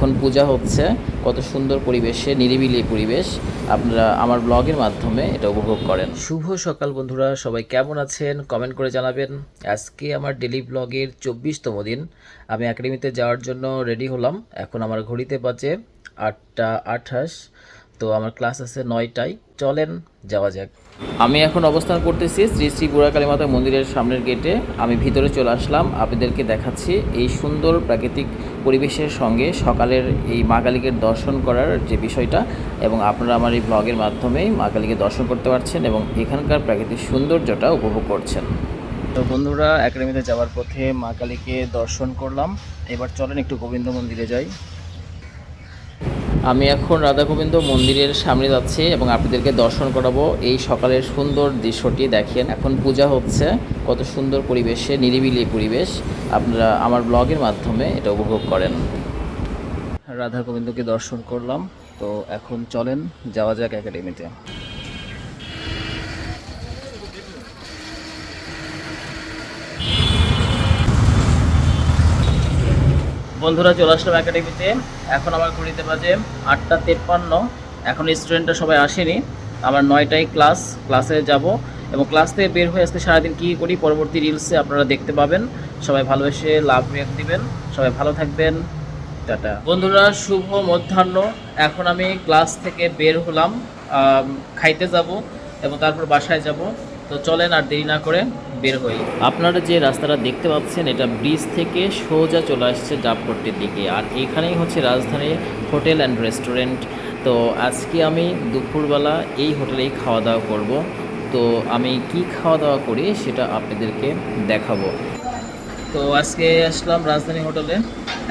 এখন পূজা হচ্ছে। কত সুন্দর পরিবেশে, নিরিবিলি পরিবেশ। আপনারা আমার ব্লগের মাধ্যমে এটা উপভোগ করেন। শুভ সকাল বন্ধুরা, সবাই কেমন আছেন? কমেন্ট করে জানাবেন। আজকে আমার ডেলি ব্লগের চব্বিশতম দিন। আমি একাডেমিতে যাওয়ার জন্য রেডি হলাম। এখন আমার ঘড়িতে বাজে আটটা আঠাশ। তো আমার ক্লাস আছে নয়টায়। চলেন যাওয়া যাক। আমি এখন অবস্থান করতেছি শ্রী শ্রী বুড়া কালীমাতা মন্দিরের সামনের গেটে। আমি ভিতরে চলে আসলাম আপনাদেরকে দেখাচ্ছি এই সুন্দর প্রাকৃতিক পরিবেশের সঙ্গে সকালের এই মা কালীকে দর্শন করার যে বিষয়টা এবং আপনারা আমার এই ব্লগের মাধ্যমেই মা কালীকে দর্শন করতে পারছেন এবং এখানকার প্রাকৃতিক সৌন্দর্যটা উপভোগ করছেন। তো বন্ধুরা একাডেমিতে যাওয়ার পথে মা কালীকে দর্শন করলাম। এবার চলেন একটু গোবিন্দ মন্দিরে যাই। আমি এখন রাধা গোবিন্দ মন্দিরের সামনে যাচ্ছি এবং আপনাদেরকে দর্শন করাবো এই সকালের সুন্দর দৃশ্যটি দেখেন। এখন পূজা হচ্ছে, কত সুন্দর পরিবেশে, নিরিবিলি পরিবেশ। আপনারা আমার ব্লগের মাধ্যমে এটা উপভোগ করেন। রাধা গোবিন্দকে দর্শন করলাম, তো এখন চলেন, যাওয়া যাক একাডেমিতে। বন্ধুরা চলে আসলাম একাডেমিতে এখন আমার ঘড়িতে বাজে আটটা তেপ্পান্ন। এখন স্টুডেন্টরা সবাই আসেনি। আমার নয়টায় ক্লাস ক্লাসে যাব। এবং ক্লাস থেকে বের হয়ে আজকে সারাদিন কী করি, পরবর্তী রিলসে আপনারা দেখতে পাবেন। সবাই ভালোবেসে লাভ রিয়াক্ট দিবেন। সবাই ভালো থাকবেন। টাটা। বন্ধুরা, শুভ মধ্যাহ্ন। এখন আমি ক্লাস থেকে বের হলাম। খাইতে যাব এবং তারপর বাসায় যাব। তো চলেন আর দেরি না করে বের হই। আপনারা যে রাস্তাটা দেখতে পাচ্ছেন এটা ব্রিজ থেকে সোজা চলে আসছে জাপপট্টির দিকে। আর এখানেই হচ্ছে রাজধানী হোটেল অ্যান্ড রেস্টুরেন্ট। তো আজকে আমি দুপুরবেলা এই হোটেলেই খাওয়া দাওয়া করব। তো আমি কি খাওয়া দাওয়া করি সেটা আপনাদেরকে দেখাবো। তো আজকে আসলাম রাজধানী হোটেলে।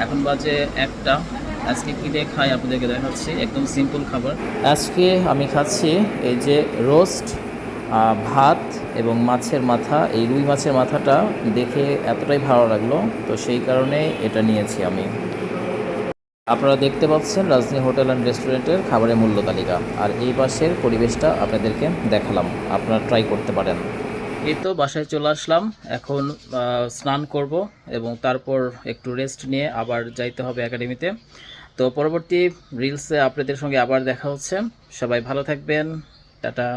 এখন বাজে একটা। আজকে কী দিয়ে খাই আপনাদেরকে দেখাচ্ছি। একদম সিম্পল খাবার। আজকে আমি খাচ্ছি এই যে রোস্ট ভাত এবং মাছের মাথা, এই রুই মাছের মাথাটা দেখে এতটাই ভালো লাগল। তো সেই কারণে এটা নিয়েছি আমি। আপনারা দেখতে পাচ্ছেন রাজধানী হোটেল অ্যান্ড রেস্টুরেন্টের খাবারের মূল্য তালিকা। আর এই পাশের পরিবেশটা আপনাদেরকে দেখালাম। আপনারা ট্রাই করতে পারেন। এই তো বাসায় চলে আসলাম। এখন স্নান করব এবং তারপর একটু রেস্ট নিয়ে আবার যাইতে হবে একাডেমিতে তো পরবর্তী রিলসে আপনাদের সঙ্গে আবার দেখা হচ্ছে। সবাই ভালো থাকবেন। টাটা।